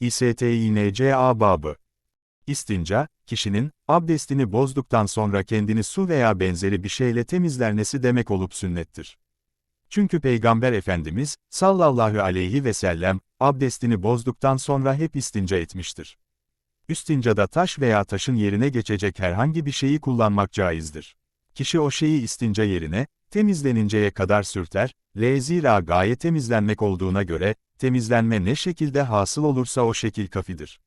İSTİNCA babı. İstinca, kişinin, abdestini bozduktan sonra kendini su veya benzeri bir şeyle temizlenmesi demek olup sünnettir. Çünkü Peygamber Efendimiz, sallallahu aleyhi ve sellem, abdestini bozduktan sonra hep istinca etmiştir. Üstincada taş veya taşın yerine geçecek herhangi bir şeyi kullanmak caizdir. Kişi o şeyi istinca yerine, temizleninceye kadar sürter, L zira gaye temizlenmek olduğuna göre, temizlenme ne şekilde hasıl olursa o şekil kafidir.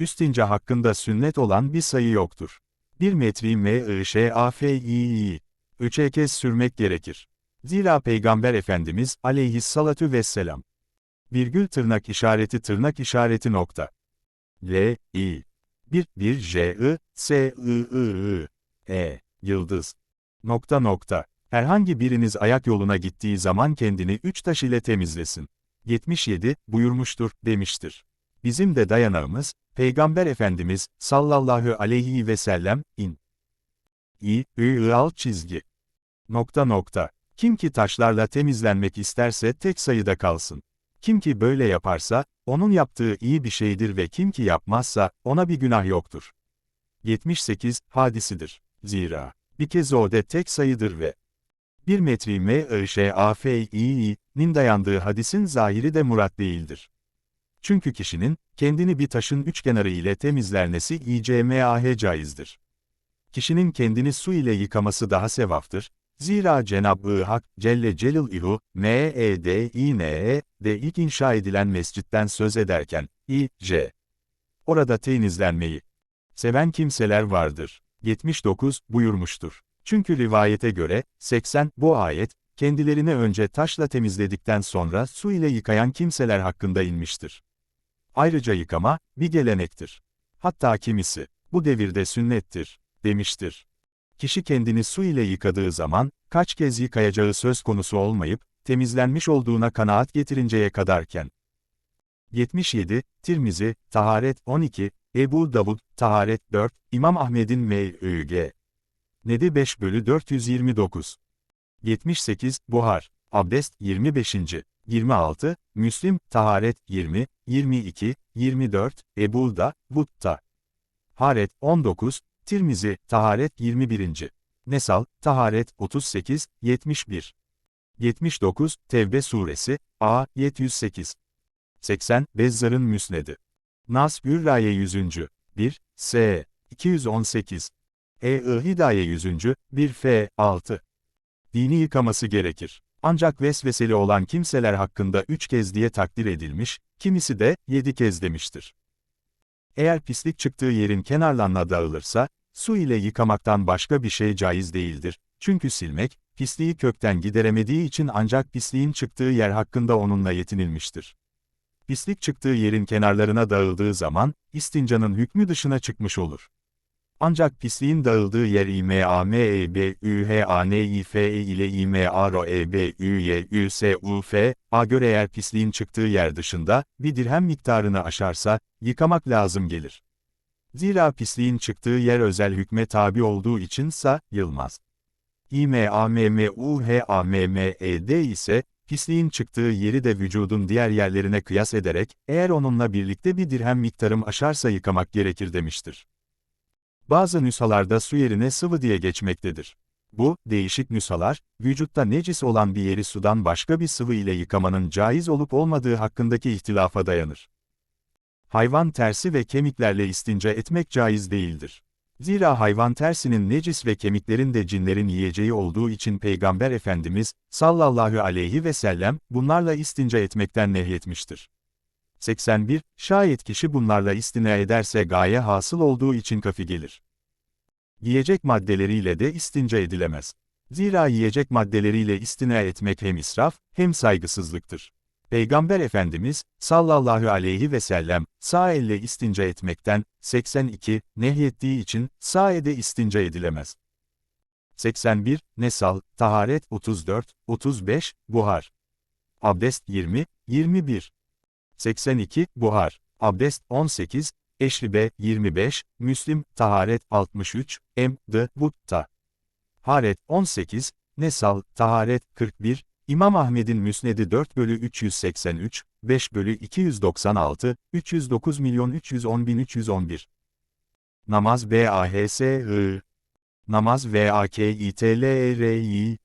Üstinca hakkında sünnet olan bir sayı yoktur. Bir metri m i ş a f i i. Üçe kez sürmek gerekir. Zira Peygamber Efendimiz aleyhissalatu vesselam. Virgül tırnak işareti tırnak işareti nokta. L, I. 1, 1 J, I, S, I, I, I. E, yıldız. Nokta nokta. Herhangi biriniz ayak yoluna gittiği zaman kendini üç taş ile temizlesin. 77, buyurmuştur, demiştir. Bizim de dayanağımız, Peygamber Efendimiz, sallallahu aleyhi ve sellem, in. İ, ı, alt çizgi. Nokta nokta. Kim ki taşlarla temizlenmek isterse tek sayıda kalsın. Kim ki böyle yaparsa, onun yaptığı iyi bir şeydir ve kim ki yapmazsa, ona bir günah yoktur. 78, hadisidir. Zira, bir kez o de tek sayıdır ve 1 metri m i ş a f i nin dayandığı hadisin zahiri de murat değildir. Çünkü kişinin, kendini bir taşın üç kenarı ile temizlernesi icmah caizdir. Kişinin kendini su ile yıkaması daha sevaftır, Zira Cenab-ı Hak, Celle Celaluhu, M-E-D-İ-N-E, de ilk inşa edilen mescitten söz ederken, İ-C. Orada temizlenmeyi seven kimseler vardır. 79, buyurmuştur. Çünkü rivayete göre, 80, bu ayet, kendilerini önce taşla temizledikten sonra su ile yıkayan kimseler hakkında inmiştir. Ayrıca yıkama, bir gelenektir. Hatta kimisi, bu devirde sünnettir, demiştir. Kişi kendini su ile yıkadığı zaman, kaç kez yıkayacağı söz konusu olmayıp, temizlenmiş olduğuna kanaat getirinceye kadarken. 77, Tirmizi, Taharet 12, Ebu Davud, Taharet 4, İmam Ahmed'in M.Ü.G. Nedi 5 bölü 429. 78, Buhar, Abdest 25. 26, Müslim, Taharet 20, 22, 24, Ebu Da, Vutta. Haret 19, Tirmizi, Taharet 21. Nesal, Taharet 38, 71. 79, Tevbe Suresi, A, 708. 80, Bezzar'ın Müsnedi. Nas Hürraye 100. 1, S, 218. E-I Hidaye 100. 1 F, 6. Dini yıkaması gerekir. Ancak vesveseli olan kimseler hakkında üç kez diye takdir edilmiş, kimisi de yedi kez demiştir. Eğer pislik çıktığı yerin kenarlarına dağılırsa, su ile yıkamaktan başka bir şey caiz değildir. Çünkü silmek, pisliği kökten gideremediği için ancak pisliğin çıktığı yer hakkında onunla yetinilmiştir. Pislik çıktığı yerin kenarlarına dağıldığı zaman, istincanın hükmü dışına çıkmış olur. Ancak pisliğin dağıldığı yer İMAMEBÜHANİFE ile İMAROEBÜYÜSUF, a göre eğer pisliğin çıktığı yer dışında, bir dirhem miktarını aşarsa, yıkamak lazım gelir. Zira pisliğin çıktığı yer özel hükme tabi olduğu için sa, yılmaz. İMAMMUHAMMED ise, pisliğin çıktığı yeri de vücudun diğer yerlerine kıyas ederek, eğer onunla birlikte bir dirhem miktarım aşarsa yıkamak gerekir demiştir. Bazı nüshalarda su yerine sıvı diye geçmektedir. Bu, değişik nüshalar, vücutta necis olan bir yeri sudan başka bir sıvı ile yıkamanın caiz olup olmadığı hakkındaki ihtilafa dayanır. Hayvan tersi ve kemiklerle istinca etmek caiz değildir. Zira hayvan tersinin necis ve kemiklerin de cinlerin yiyeceği olduğu için Peygamber Efendimiz, sallallahu aleyhi ve sellem, bunlarla istinca etmekten nehyetmiştir. 81. Şayet kişi bunlarla istina ederse gaye hasıl olduğu için kafi gelir. Yiyecek maddeleriyle de istinca edilemez. Zira yiyecek maddeleriyle istina etmek hem israf, hem saygısızlıktır. Peygamber Efendimiz, sallallahu aleyhi ve sellem, sağ elle istinca etmekten, 82, nehyettiği için, sağ ede istinca edilemez. 81, Nesal, Taharet 34, 35, Buhar. Abdest 20, 21. 82, Buhar. Abdest 18, Eşribe 25, Müslim, Taharet 63, M. D. Vutta. Haret 18, Nesal, Taharet 41, İmam Ahmed'in Müsnedi 4 bölü 383, 5 bölü 296, 309 milyon 310 bin 311. Namaz B A H S I. Namaz V A K İ T L E R I.